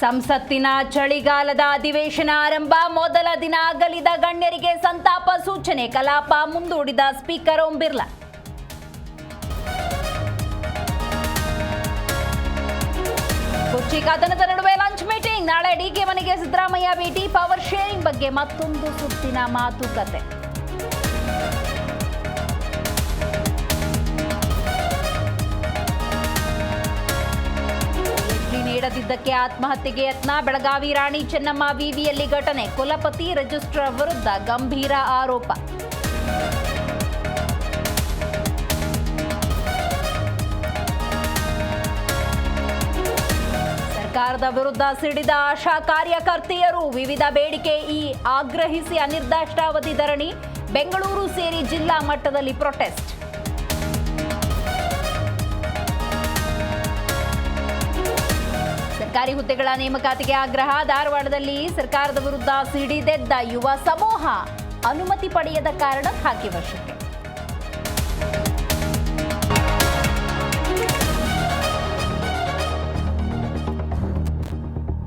ಸಂಸತ್ತಿನ ಚಳಿಗಾಲದ ಅಧಿವೇಶನ ಆರಂಭ. ಮೊದಲ ದಿನ ಅಗಲಿದ ಗಣ್ಯರಿಗೆ ಸಂತಾಪ ಸೂಚನೆ. ಕಲಾಪ ಮುಂದೂಡಿದ ಸ್ಪೀಕರ್ ಓಂ ಬಿರ್ಲಾ. ಕೊಚ್ಚಿ ಕದನದ ನಡುವೆ ಲಂಚ್ ಮೀಟಿಂಗ್. ನಾಳೆ ಡಿಕೆ ಮನೆಗೆ ಸಿದ್ದರಾಮಯ್ಯ ಭೇಟಿ. ಪವರ್ ಶೇರಿಂಗ್ ಬಗ್ಗೆ ಮತ್ತೊಂದು ಸುತ್ತಿನ ಮಾತುಕತೆ. ನೀಡದಿದ್ದಕ್ಕೆ ಆತ್ಮಹತ್ಯೆಗೆ ಯತ್ನ, ಬೆಳಗಾವಿ ರಾಣಿ ಚೆನ್ನಮ್ಮ ವಿವಿಯಲ್ಲಿ ಘಟನೆ, ಕುಲಪತಿ ರಿಜಿಸ್ಟ್ರಾರ್ ವಿರುದ್ಧ ಗಂಭೀರ ಆರೋಪ. ಸರ್ಕಾರದ ವಿರುದ್ಧ ಸಿಡಿದ ಆಶಾ ಕಾರ್ಯಕರ್ತೆಯರು ವಿವಿಧ ಬೇಡಿಕೆ ಈ ಆಗ್ರಹಿಸಿ ಅನಿರ್ದಿಷ್ಟಾವಧಿ ಧರಣಿ, ಬೆಂಗಳೂರು ಸೇರಿ ಜಿಲ್ಲಾ ಮಟ್ಟದಲ್ಲಿ ಪ್ರೊಟೆಸ್ಟ್ ಸರ್ಕಾರಿ ಹುದ್ದೆಗಳ ನೇಮಕಾತಿಗೆ ಆಗ್ರಹ. ಧಾರವಾಡದಲ್ಲಿ ಸರ್ಕಾರದ ವಿರುದ್ಧ ಸಿಡಿದೆದ್ದ ಯುವ ಸಮೂಹ ಅನುಮತಿ ಪಡೆಯದ ಕಾರಣ ಖಾಕಿ ವಶಕ್ಕೆ